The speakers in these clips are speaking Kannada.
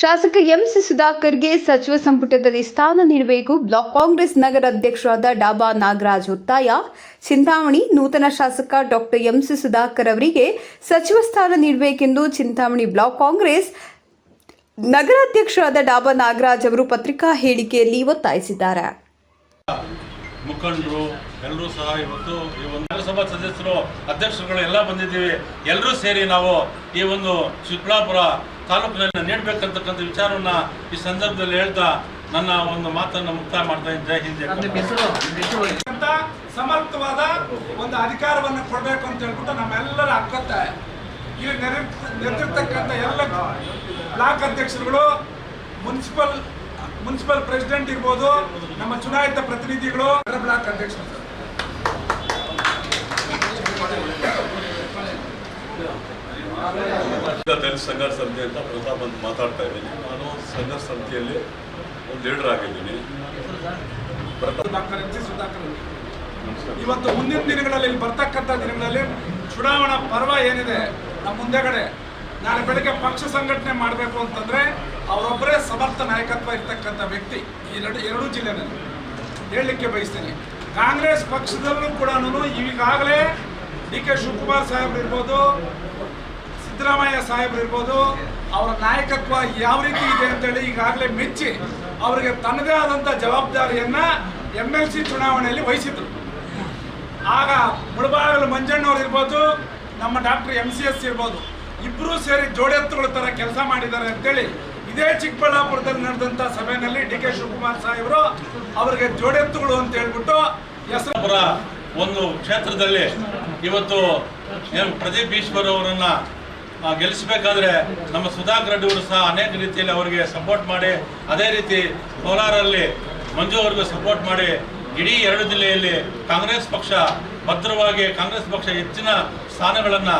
ಶಾಸಕ ಎಂಸಿ ಸುಧಾಕರ್ಗೆ ಸಚಿವ ಸಂಪುಟದಲ್ಲಿ ಸ್ಥಾನ ನೀಡಬೇಕು. ಬ್ಲಾಕ್ ಕಾಂಗ್ರೆಸ್ ನಗರ ಅಧ್ಯಕ್ಷರಾದ ಡಾಬಾ ನಾಗರಾಜ್ ಒತ್ತಾಯ ಚಿಂತಾಮಣಿ ನೂತನ ಶಾಸಕ ಡಾಕ್ಟರ್ ಎಂಸಿ ಸುಧಾಕರ್ ಅವರಿಗೆ ಸಚಿವ ಸ್ಥಾನ ನೀಡಬೇಕೆಂದು ಚಿಂತಾಮಣಿ ಬ್ಲಾಕ್ ಕಾಂಗ್ರೆಸ್ ನಗರಾಧ್ಯಕ್ಷರಾದ ಡಾಬಾ ನಾಗರಾಜ್ ಅವರು ಪತ್ರಿಕಾ ಹೇಳಿಕೆಯಲ್ಲಿ ಒತ್ತಾಯಿಸಿದ್ದಾರೆ. ಮುಖಂಡರು ಎಲ್ಲರೂ ಸಹ ಇವತ್ತು ಈ ಒಂದು ನಗರಸಭಾ ಸದಸ್ಯರು, ಅಧ್ಯಕ್ಷರುಗಳು ಎಲ್ಲ ಬಂದಿದ್ದೀವಿ. ಎಲ್ಲರೂ ಸೇರಿ ನಾವು ಈ ಒಂದು ಚಿಕ್ಕಬಳ್ಳಾಪುರ ತಾಲೂಕಿನಲ್ಲಿ ನೀಡಬೇಕಂತಕ್ಕಂಥ ವಿಚಾರವನ್ನ ಈ ಸಂದರ್ಭದಲ್ಲಿ ಹೇಳ್ತಾ ನನ್ನ ಒಂದು ಮಾತನ್ನು ಮುಕ್ತಾಯ ಮಾಡ್ತಾ ಇದ್ದೆ ಹಿಂದ್ ಸಮರ್ಥವಾದ ಒಂದು ಅಧಿಕಾರವನ್ನು ಕೊಡಬೇಕು ಅಂತ ಹೇಳ್ಬಿಟ್ಟು ನಮ್ಮೆಲ್ಲರ ಅಕ್ಕತ್ತಾಯ ಇಲ್ಲಿ ನೆರೆ ನೆರೆದಿರ್ತಕ್ಕಂಥ ಎಲ್ಲ ಬ್ಲಾಕ್ ಅಧ್ಯಕ್ಷರುಗಳು ಮುನ್ಸಿಪಲ್ ಮುನ್ಸಿಪಲ್ ಪ್ರೆಸಿಡೆಂಟ್ ಇರ್ಬೋದು ನಮ್ಮ ಚುನಾಯಿತ ಪ್ರತಿನಿಧಿಗಳು ಬ್ಲಾಕ್ ಅಧ್ಯಕ್ಷರು ಸರ್. ದಲಿತ ಸಂಘರ್ಷ ಸಮಿತಿ ಅಂತ ಪ್ರತಾಪ್ ಅಂತ ಮಾತಾಡ್ತಾ ಇದ್ದೀನಿ. ನಾನು ಸಂಘರ್ಷ ಸಮಿತಿಯಲ್ಲಿ ಒಂದು ಲೀಡರ್ ಆಗಿದ್ದೀನಿ. ಇವತ್ತು ಮುಂದಿನ ದಿನಗಳಲ್ಲಿ ಇಲ್ಲಿ ಬರ್ತಕ್ಕಂಥ ದಿನಗಳಲ್ಲಿ ಚುನಾವಣಾ ಪರ್ವ ಏನಿದೆ, ನಮ್ಮ ಮುಂದೆಗಡೆ ನಾಳೆ ಬೆಳಗ್ಗೆ ಪಕ್ಷ ಸಂಘಟನೆ ಮಾಡಬೇಕು ಅಂತಂದ್ರೆ ಅವರೊಬ್ಬರೇ ಸಮರ್ಥ ನಾಯಕತ್ವ ಇರ್ತಕ್ಕಂಥ ವ್ಯಕ್ತಿ ಈ ಎರಡೂ ಜಿಲ್ಲೆನಲ್ಲಿ. ಹೇಳಲಿಕ್ಕೆ ಬಯಸ್ತೀನಿ. ಕಾಂಗ್ರೆಸ್ ಪಕ್ಷದಲ್ಲೂ ಕೂಡ ಈಗಾಗಲೇ ಡಿ ಕೆ ಶಿವಕುಮಾರ್ ಸಾಹೇಬ್ ಇರ್ಬೋದು ಸಿದ್ದರಾಮಯ್ಯ ಸಾಹೇಬರು ಇರ್ಬೋದು, ಅವರ ನಾಯಕತ್ವ ಯಾವ ರೀತಿ ಇದೆ ಅಂತೇಳಿ ಈಗಾಗಲೇ ಮೆಚ್ಚಿ ಅವರಿಗೆ ತನ್ನದೇ ಆದಂಥ ಜವಾಬ್ದಾರಿಯನ್ನ ಎಂ ಎಲ್ ಸಿ ಚುನಾವಣೆಯಲ್ಲಿ ವಹಿಸಿದ್ರು. ಆಗ ಮುಳಬಾಗಲು ಮಂಜಣ್ಣವ್ರು ಇರ್ಬೋದು, ನಮ್ಮ ಡಾಕ್ಟರ್ ಎಂ ಸಿ ಎಸ್ ಇರ್ಬೋದು ಇಬ್ಬರೂ ಸೇರಿ ಜೋಡೆತ್ತುಗಳ ಥರ ಕೆಲಸ ಮಾಡಿದ್ದಾರೆ ಅಂತೇಳಿ ಇದೇ ಚಿಕ್ಕಬಳ್ಳಾಪುರದಲ್ಲಿ ನಡೆದಂಥ ಸಭೆಯಲ್ಲಿ ಡಿ ಕೆ ಶಿವಕುಮಾರ್ ಸಾಹೇಬರು ಅವರಿಗೆ ಜೋಡೆತ್ತುಗಳು ಅಂತ ಹೇಳ್ಬಿಟ್ಟು ಹೆಸರು ಒಂದು ಕ್ಷೇತ್ರದಲ್ಲಿ ಇವತ್ತು ಪ್ರದೀಪ್ ಈಶ್ವರ್ ಅವರನ್ನ ಗೆಲ್ಲಿಸಬೇಕಾದ್ರೆ ನಮ್ಮ ಸುಧಾಕರ್ ರೆಡ್ಡಿ ಅವರು ಸಹ ಅನೇಕ ರೀತಿಯಲ್ಲಿ ಅವರಿಗೆ ಸಪೋರ್ಟ್ ಮಾಡಿ, ಅದೇ ರೀತಿ ಕೋಲಾರಲ್ಲಿ ಮಂಜು ಅವ್ರಿಗೂ ಸಪೋರ್ಟ್ ಮಾಡಿ, ಇಡೀ ಎರಡು ಜಿಲ್ಲೆಯಲ್ಲಿ ಕಾಂಗ್ರೆಸ್ ಪಕ್ಷ ಭದ್ರವಾಗಿ, ಕಾಂಗ್ರೆಸ್ ಪಕ್ಷ ಹೆಚ್ಚಿನ ಸ್ಥಾನಗಳನ್ನು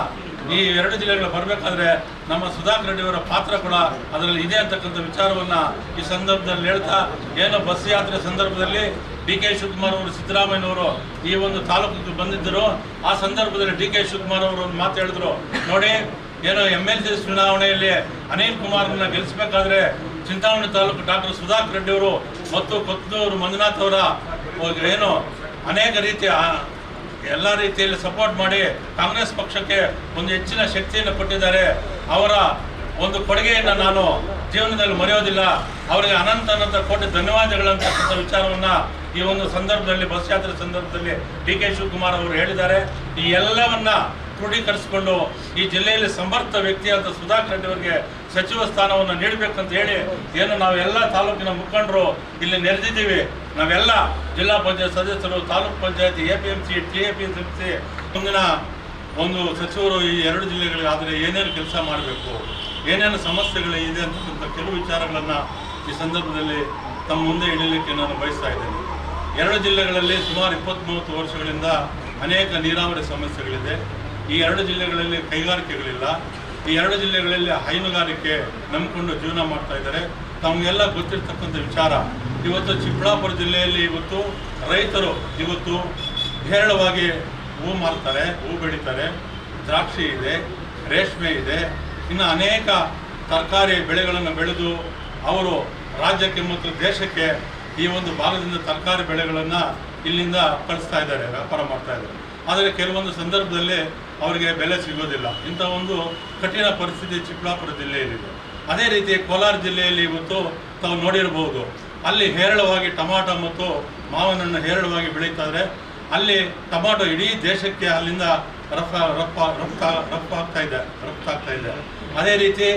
ಈ ಎರಡು ಜಿಲ್ಲೆಗಳು ಬರಬೇಕಾದ್ರೆ ನಮ್ಮ ಸುಧಾಕರ್ ರೆಡ್ಡಿ ಅವರ ಪಾತ್ರ ಕೂಡ ಅದರಲ್ಲಿ ಇದೆ ಅಂತಕ್ಕಂಥ ವಿಚಾರವನ್ನ ಈ ಸಂದರ್ಭದಲ್ಲಿ ಹೇಳ್ತಾ, ಏನೋ ಬಸ್ ಯಾತ್ರೆ ಸಂದರ್ಭದಲ್ಲಿ ಡಿ ಕೆ ಶಿವಕುಮಾರ್ ಅವರು, ಸಿದ್ದರಾಮಯ್ಯನವರು ಈ ಒಂದು ತಾಲೂಕಿಗೆ ಬಂದಿದ್ದರು. ಆ ಸಂದರ್ಭದಲ್ಲಿ ಡಿ ಕೆ ಶಿವಕುಮಾರ್ ಅವರು ಒಂದು ಮಾತು ಹೇಳಿದ್ರು. ನೋಡಿ ಏನು ಎಂ ಎಲ್ ಸಿ ಚುನಾವಣೆಯಲ್ಲಿ ಅನಿಲ್ ಕುಮಾರ್ನ ಗೆಲ್ಲಿಸಬೇಕಾದ್ರೆ ಚಿಂತಾಮಣಿ ತಾಲೂಕು ಡಾಕ್ಟರ್ ಸುಧಾಕರ್ ರೆಡ್ಡಿ ಅವರು ಮತ್ತು ಕೊತ್ತೂರು ಮಂಜುನಾಥ್ ಅವರ ಏನು ಅನೇಕ ರೀತಿಯ ಎಲ್ಲ ರೀತಿಯಲ್ಲಿ ಸಪೋರ್ಟ್ ಮಾಡಿ ಕಾಂಗ್ರೆಸ್ ಪಕ್ಷಕ್ಕೆ ಒಂದು ಹೆಚ್ಚಿನ ಶಕ್ತಿಯನ್ನು ಕೊಟ್ಟಿದ್ದಾರೆ. ಅವರ ಒಂದು ಕೊಡುಗೆಯನ್ನು ನಾನು ಜೀವನದಲ್ಲಿ ಮರೆಯೋದಿಲ್ಲ. ಅವರಿಗೆ ಅನಂತ ಅನಂತ ಕೋಟಿ ಧನ್ಯವಾದಗಳಂತಕ್ಕಂಥ ವಿಚಾರವನ್ನು ಈ ಒಂದು ಸಂದರ್ಭದಲ್ಲಿ ಬಸ್ ಯಾತ್ರೆ ಸಂದರ್ಭದಲ್ಲಿ ಡಿ ಕೆ ಶಿವಕುಮಾರ್ ಅವರು ಹೇಳಿದ್ದಾರೆ. ಈ ಎಲ್ಲವನ್ನ ಕ್ರೋಢೀಕರಿಸಿಕೊಂಡು ಈ ಜಿಲ್ಲೆಯಲ್ಲಿ ಸಮರ್ಥ ವ್ಯಕ್ತಿಯಾದ ಸುಧಾಕರ್ ರೆಡ್ಡಿ ಅವರಿಗೆ ಸಚಿವ ಸ್ಥಾನವನ್ನು ನೀಡಬೇಕಂತ ಹೇಳಿ ಏನು ನಾವೆಲ್ಲ ತಾಲೂಕಿನ ಮುಖಂಡರು ಇಲ್ಲಿ ನೆರೆದಿದ್ದೀವಿ. ನಾವೆಲ್ಲ ಜಿಲ್ಲಾ ಪಂಚಾಯತ್ ಸದಸ್ಯರು, taluk panchayat A P M C T A P ಮುಂದಿನ ಒಂದು ಸಚಿವರು ಈ ಎರಡು ಜಿಲ್ಲೆಗಳಿಗೆ ಆದರೆ ಏನೇನು ಕೆಲಸ ಮಾಡಬೇಕು, ಏನೇನು ಸಮಸ್ಯೆಗಳು ಇದೆ ಅಂತಕ್ಕಂಥ ಕೆಲವು ವಿಚಾರಗಳನ್ನು ಈ ಸಂದರ್ಭದಲ್ಲಿ ತಮ್ಮ ಮುಂದೆ ಇಡಲಿಕ್ಕೆ ನಾನು ಬಯಸ್ತಾ ಇದ್ದೇನೆ. ಎರಡು ಜಿಲ್ಲೆಗಳಲ್ಲಿ ಸುಮಾರು ಇಪ್ಪತ್ತ್ಮೂವತ್ತು ವರ್ಷಗಳಿಂದ ಅನೇಕ ನೀರಾವರಿ ಸಮಸ್ಯೆಗಳಿದೆ. ಈ ಎರಡು ಜಿಲ್ಲೆಗಳಲ್ಲಿ ಕೈಗಾರಿಕೆಗಳಿಲ್ಲ. ಈ ಎರಡು ಜಿಲ್ಲೆಗಳಲ್ಲಿ ಹೈನುಗಾರಿಕೆ ನಂಬಿಕೊಂಡು ಜೀವನ ಮಾಡ್ತಾ ಇದ್ದಾರೆ. ತಮಗೆಲ್ಲ ಗೊತ್ತಿರ್ತಕ್ಕಂಥ ವಿಚಾರ. ಇವತ್ತು ಚಿಕ್ಕಬಳ್ಳಾಪುರ ಜಿಲ್ಲೆಯಲ್ಲಿ ಇವತ್ತು ರೈತರು ಇವತ್ತು ಹೇರಳವಾಗಿ ಹೂ ಮಾರ್ತಾರೆ, ಹೂ ಬೆಳೀತಾರೆ. ದ್ರಾಕ್ಷಿ ಇದೆ, ರೇಷ್ಮೆ ಇದೆ. ಇನ್ನು ಅನೇಕ ತರಕಾರಿ ಬೆಳೆಗಳನ್ನು ಬೆಳೆದು ಅವರು ರಾಜ್ಯಕ್ಕೆ ಮತ್ತು ದೇಶಕ್ಕೆ ಈ ಒಂದು ಭಾಗದಿಂದ ತರಕಾರಿ ಬೆಳೆಗಳನ್ನು ಇಲ್ಲಿಂದ ಕಳಿಸ್ತಾ ಇದ್ದಾರೆ, ವ್ಯಾಪಾರ ಮಾಡ್ತಾ ಇದ್ದಾರೆ. ಆದರೆ ಕೆಲವೊಂದು ಸಂದರ್ಭದಲ್ಲಿ ಅವರಿಗೆ ಬೆಲೆ ಸಿಗೋದಿಲ್ಲ. ಇಂಥ ಒಂದು ಕಠಿಣ ಪರಿಸ್ಥಿತಿ ಚಿಕ್ಕಬಳ್ಳಾಪುರ ಜಿಲ್ಲೆಯಲ್ಲಿದೆ. ಅದೇ ರೀತಿ ಕೋಲಾರ ಜಿಲ್ಲೆಯಲ್ಲಿ ಇವತ್ತು ತಾವು ನೋಡಿರಬಹುದು ಅಲ್ಲಿ ಹೇರಳವಾಗಿ ಟೊಮಾಟೊ ಮತ್ತು ಮಾವನನ್ನು ಹೇರಳವಾಗಿ ಬೆಳೀತಾರೆ ಅಲ್ಲಿ ಟೊಮಾಟೊ ಇಡೀ ದೇಶಕ್ಕೆ ಅಲ್ಲಿಂದ ರಫ್ ರಫ ರಫ್ತ, ರಫ್ತು ಆಗ್ತಾ ಇದೆ, ರಫ್ತು ಆಗ್ತಾ ಇದೆ. ಅದೇ ರೀತಿ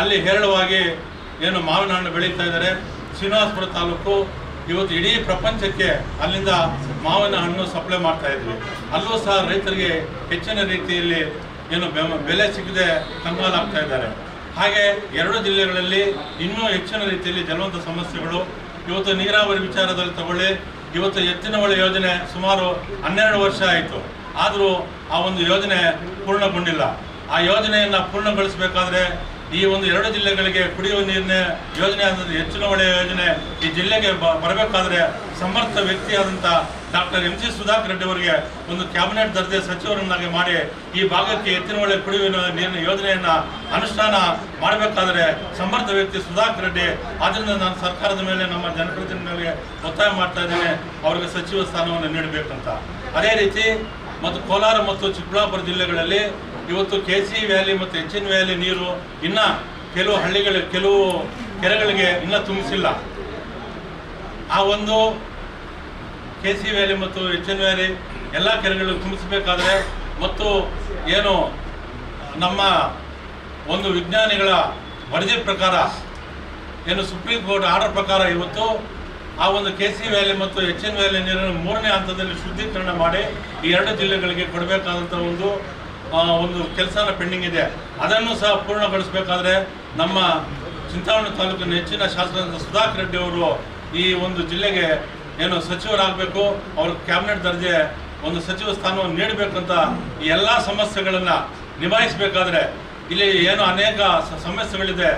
ಅಲ್ಲಿ ಹೇರಳವಾಗಿ ಏನು ಮಾವಿನ ಹಣ್ಣು ಬೆಳೀತಾ ಇದ್ದಾರೆ. ಶ್ರೀನಿವಾಸಪುರ ತಾಲೂಕು ಇವತ್ತು ಇಡೀ ಪ್ರಪಂಚಕ್ಕೆ ಅಲ್ಲಿಂದ ಮಾವಿನ ಹಣ್ಣು ಸಪ್ಲೈ ಮಾಡ್ತಾ ಇದ್ವಿ. ಅಲ್ಲೂ ಸಹ ರೈತರಿಗೆ ಹೆಚ್ಚಿನ ರೀತಿಯಲ್ಲಿ ಏನು ಬೆಲೆ ಸಿಗದೆ ಕಂಗಾಲಾಗ್ತಾ ಇದ್ದಾರೆ. ಹಾಗೆ ಎರಡು ಜಿಲ್ಲೆಗಳಲ್ಲಿ ಇನ್ನೂ ಹೆಚ್ಚಿನ ರೀತಿಯಲ್ಲಿ ಜಲವಂತ ಸಮಸ್ಯೆಗಳು. ಇವತ್ತು ನೀರಾವರಿ ವಿಚಾರದಲ್ಲಿ ತಗೊಳ್ಳಿ. ಇವತ್ತು ಎತ್ತಿನಹೊಳೆ ಯೋಜನೆ ಸುಮಾರು ಹನ್ನೆರಡು ವರ್ಷ ಆಯಿತು. ಆದರೂ ಆ ಒಂದು ಯೋಜನೆ ಪೂರ್ಣಗೊಂಡಿಲ್ಲ. ಆ ಯೋಜನೆಯನ್ನು ಪೂರ್ಣಗೊಳಿಸಬೇಕಾದ್ರೆ ಈ ಒಂದು ಎರಡು ಜಿಲ್ಲೆಗಳಿಗೆ ಕುಡಿಯುವ ನೀರಿನ ಯೋಜನೆ ಆದಂಥ ಹೆಚ್ಚಿನ ಒಳ್ಳೆಯ ಯೋಜನೆ ಈ ಜಿಲ್ಲೆಗೆ ಬರಬೇಕಾದ್ರೆ ಸಮರ್ಥ ವ್ಯಕ್ತಿಯಾದಂಥ doctor M G Sudhakar Reddy ಅವರಿಗೆ ಒಂದು ಕ್ಯಾಬಿನೆಟ್ ದರ್ಜೆ ಸಚಿವರನ್ನಾಗಿ ಮಾಡಿ ಈ ಭಾಗಕ್ಕೆ ಎತ್ತಿನ ಒಳ್ಳೆ ಕುಡಿಯುವ ನೀರಿನ ಯೋಜನೆಯನ್ನು ಅನುಷ್ಠಾನ ಮಾಡಬೇಕಾದ್ರೆ ಸಮರ್ಥ ವ್ಯಕ್ತಿ ಸುಧಾಕರ್ ರೆಡ್ಡಿ ಆದ್ದರಿಂದ ನಾನು ಸರ್ಕಾರದ ಮೇಲೆ, ನಮ್ಮ ಜನಪ್ರತಿನಿಧಿಗಳಿಗೆ ಒತ್ತಾಯ ಮಾಡ್ತಾ ಇದ್ದೇನೆ, ಅವರಿಗೆ ಸಚಿವ ಸ್ಥಾನವನ್ನು ನೀಡಬೇಕಂತ. ಅದೇ ರೀತಿ, ಮತ್ತು ಕೋಲಾರ ಮತ್ತು ಚಿಕ್ಕಬಳ್ಳಾಪುರ ಜಿಲ್ಲೆಗಳಲ್ಲಿ ಇವತ್ತು ಕೆ ಸಿ ವ್ಯಾಲಿ ಮತ್ತು ಹೆಚ್ಚಿನ ವ್ಯಾಲಿ ನೀರು ಇನ್ನ ಕೆಲವು ಹಳ್ಳಿಗಳ, ಕೆಲವು ಕೆರೆಗಳಿಗೆ ಇನ್ನೂ ತುಂಬಿಸಿಲ್ಲ. ಆ ಒಂದು ಕೆ ಸಿ ವ್ಯಾಲಿ ಮತ್ತು ಎಚ್ ಎನ್ ವ್ಯಾಲಿ ಎಲ್ಲ ಕೆರೆಗಳಿಗೆ ತುಂಬಿಸಬೇಕಾದ್ರೆ ಮತ್ತು ಏನು ನಮ್ಮ ಒಂದು ವಿಜ್ಞಾನಿಗಳ ವರದಿ ಪ್ರಕಾರ ಏನು ಸುಪ್ರೀಂ ಕೋರ್ಟ್ ಆರ್ಡರ್ ಪ್ರಕಾರ ಇವತ್ತು ಆ ಒಂದು ಕೆ ಸಿ ವ್ಯಾಲಿ ಮತ್ತು ಎಚ್ ಎನ್ ವ್ಯಾಲಿ ನೀರನ್ನು ಮೂರನೇ ಹಂತದಲ್ಲಿ ಶುದ್ಧೀಕರಣ ಮಾಡಿ ಈ ಎರಡು ಜಿಲ್ಲೆಗಳಿಗೆ ಕೊಡಬೇಕಾದಂಥ ಒಂದು ಒಂದು ಕೆಲಸನ ಪೆಂಡಿಂಗ್ ಇದೆ. ಅದನ್ನು ಸಹ ಪೂರ್ಣಗೊಳಿಸಬೇಕಾದ್ರೆ ನಮ್ಮ ಚಿಂತಾಮಣಿ ತಾಲೂಕಿನ ಹೆಚ್ಚಿನ ಶಾಸಕರಾದ ಸುಧಾಕರ್ ರೆಡ್ಡಿ ಅವರು ಈ ಒಂದು ಜಿಲ್ಲೆಗೆ ಏನು ಸಚಿವರಾಗಬೇಕು, ಅವ್ರ ಕ್ಯಾಬಿನೆಟ್ ದರ್ಜೆ ಒಂದು ಸಚಿವ ಸ್ಥಾನವನ್ನು ನೀಡಬೇಕಂತ ಈ ಎಲ್ಲ ಸಮಸ್ಯೆಗಳನ್ನು ನಿಭಾಯಿಸಬೇಕಾದ್ರೆ ಇಲ್ಲಿ ಏನು ಅನೇಕ ಸಮಸ್ಯೆಗಳಿದೆ.